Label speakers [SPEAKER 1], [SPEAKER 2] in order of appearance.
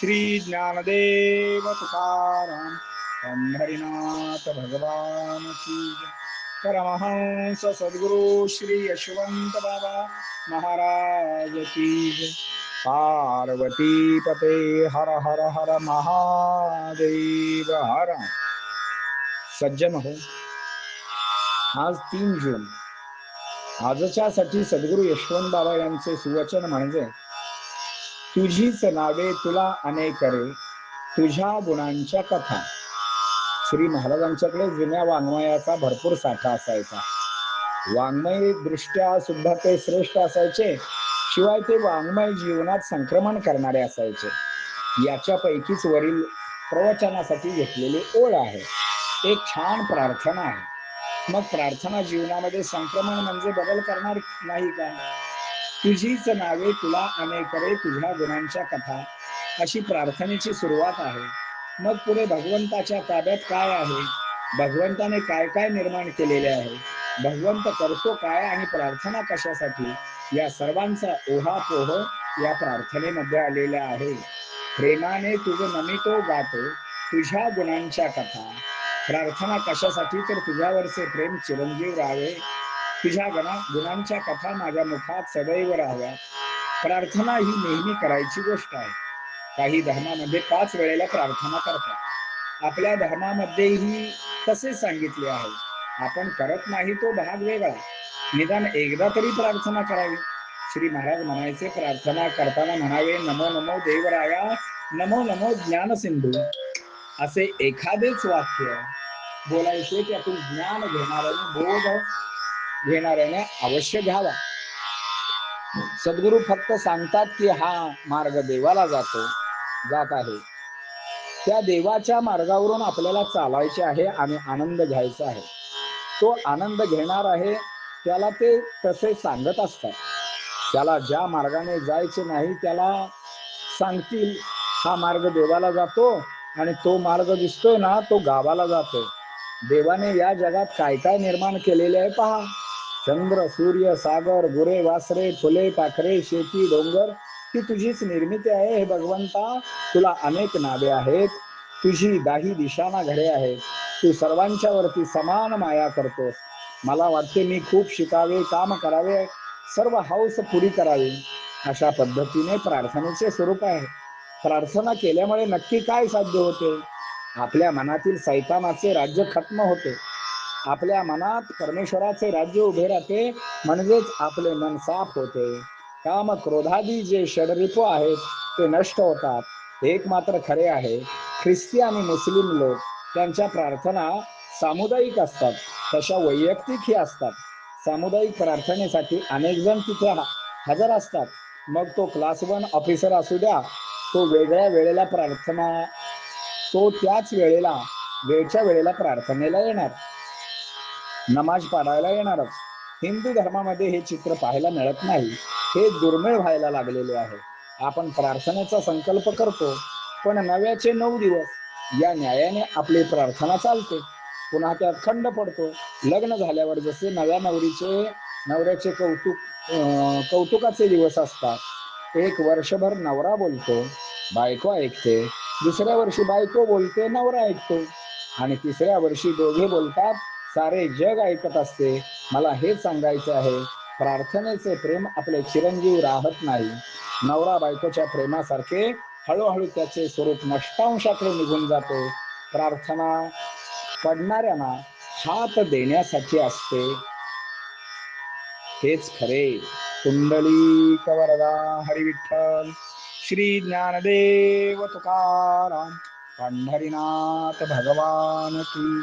[SPEAKER 1] श्री ज्ञानदेव तुकाराम पंढरीनाथ भगवान की परमहंस सद्गुरु श्री यशवंत बाबा महाराज की पार्वती पते हर हर हर महादेव हर। सज्जन हो। आज तीन जून। आजच्यासाठी सद्गुरु यशवंत बाबा यांचे सुवचन म्हणजे तुझीच नावे तुला अनेक रे. तुझ्या गुणांच्या कथा. श्री महाराजांच्याकडे जुन्या वाङ्मयाचा भरपूर साठा असायचा. वाङ्मय दृष्ट्या सुद्धा ते श्रेष्ठ असायचे. शिवाय ते वाङ्मय जीवनात संक्रमण करणारे असायचे. याच्यापैकीच वरील प्रवचनासाठी घेतलेली ओळ आहे. एक छान प्रार्थना आहे. मग प्रार्थना जीवनामध्ये संक्रमण म्हणजे बदल करणार नाही का? तुझीच नावे तुला अनेकरे तुझ्या गुणांच्या कथा. अशी प्रार्थनेची सुरुवात आहे. मग पुढे भगवंताच्या ताब्यात काय आहे? भगवंताने काय काय निर्माण केलेले आहे? भगवंत करतो काय आणि प्रार्थना कशासाठी? या सर्वांचा ओहापोह या प्रार्थनेमध्ये आलेला आहे. प्रेमाने तुझं नमितो गातो तुझ्या गुणांच्या कथा. प्रार्थना कशासाठी? तर तुझ्यावरचे प्रेम चिरंजीव राहावे तुझ्या गणा गुणांच्या कथा माझ्या मुखात सदैव राहाव्या प्रार्थना ही नेहमी करायची गोष्ट आहे. काही धर्मामध्ये पाच वेळेला प्रार्थना करतात. आपल्या धर्मामध्येही तसे सांगितले आहे. आपण करत नाही तो भाग वेगळा. निदान एकदा तरी प्रार्थना करावी. श्री महाराज म्हणायचे प्रार्थना करताना म्हणावे नमो नमो देवराया नमो नमो ज्ञान सिंधू असे एखादेच वाक्य बोलायचे त्यातून ज्ञान घेणाऱ्याने बोध घेणाऱ्याने अवश्य घ्यावा. सद्गुरू फक्त सांगतात की हा मार्ग देवाला जातो जात आहे. त्या देवाच्या मार्गावरून आपल्याला चालायचे आहे आणि आनंद घ्यायचा आहे. तो आनंद घेणार आहे त्याला ते तसे सांगत असतात. त्याला ज्या मार्गाने जायचे नाही त्याला सांगतील हा मार्ग देवाला जातो आणि तो मार्ग दिसतोय ना तो गावाला जातो. देवाने या जगात काय काय निर्माण केलेले आहे पहा. चंद्र सूर्य सागर गुरे वासरे फुले पाखरे शेती डोंगर ही तुझीच निर्मिती आहे हे भगवंता. तुला अनेक नावे आहेत. तुझी दाही दिशाना घरे आहेत. तू सर्वांच्या वरती समान माया करतोस. मला वाटते मी खूप शिकावे काम करावे सर्व हौस पुरी करावी. अशा पद्धतीने प्रार्थनेचे स्वरूप आहे. प्रार्थना केल्यामुळे नक्की काय साध्य होते? आपल्या मनातील सैतानाचे राज्य खत्म होते. आपल्या मनात परमेश्वराचे राज्य उभे राहते म्हणजेच आपले मन साफ होते. काम क्रोधादी जे षडरिपू आहेत ते नष्ट होतात. एक मात्र खरे आहे ख्रिस्ती आणि मुस्लिम लोक त्यांच्या प्रार्थना सामुदायिक असतात तशा वैयक्तिकही असतात. सामुदायिक प्रार्थनेसाठी अनेक जण तिथे हजर असतात. मग तो क्लास वन ऑफिसर असू द्या तो वेगळ्या वेळेला प्रार्थना तो त्याच वेळेला वेळच्या वेळेला प्रार्थनेला येणार. नमाज पाडायला येणारच. हिंदू धर्मामध्ये हे चित्र पाहायला मिळत नाही. हे दुर्मिळ व्हायला लागलेले आहे. आपण प्रार्थनेचा संकल्प करतो पण नव्याचे नऊ दिवस या न्यायाने आपली प्रार्थना चालते. पुन्हा त्यात खंड पडतो. लग्न झाल्यावर जसे नव्या नवरीचे नवऱ्याचे कौतुक कौतुकाचे दिवस असतात. एक वर्षभर नवरा बोलतो बायको ऐकते. दुसऱ्या वर्षी बायको बोलते नवरा ऐकतो. आणि तिसऱ्या वर्षी दोघे बोलतात सारे जग ऐकत असते. मला हेच सांगायचे आहे प्रार्थनेचे प्रेम आपले चिरंजीव राहत नाही. नवरा बायकोच्या प्रेमासारखे हळूहळू त्याचे स्वरूप नष्टांशाकडे निघून जाते. प्रार्थना पडणाऱ्यांना हात देण्यासाठी असते. हेच खरे कुंडली कवरदा हरिविठ्ठल. श्री ज्ञानदेव तुकाराम पंढरीनाथ भगवान की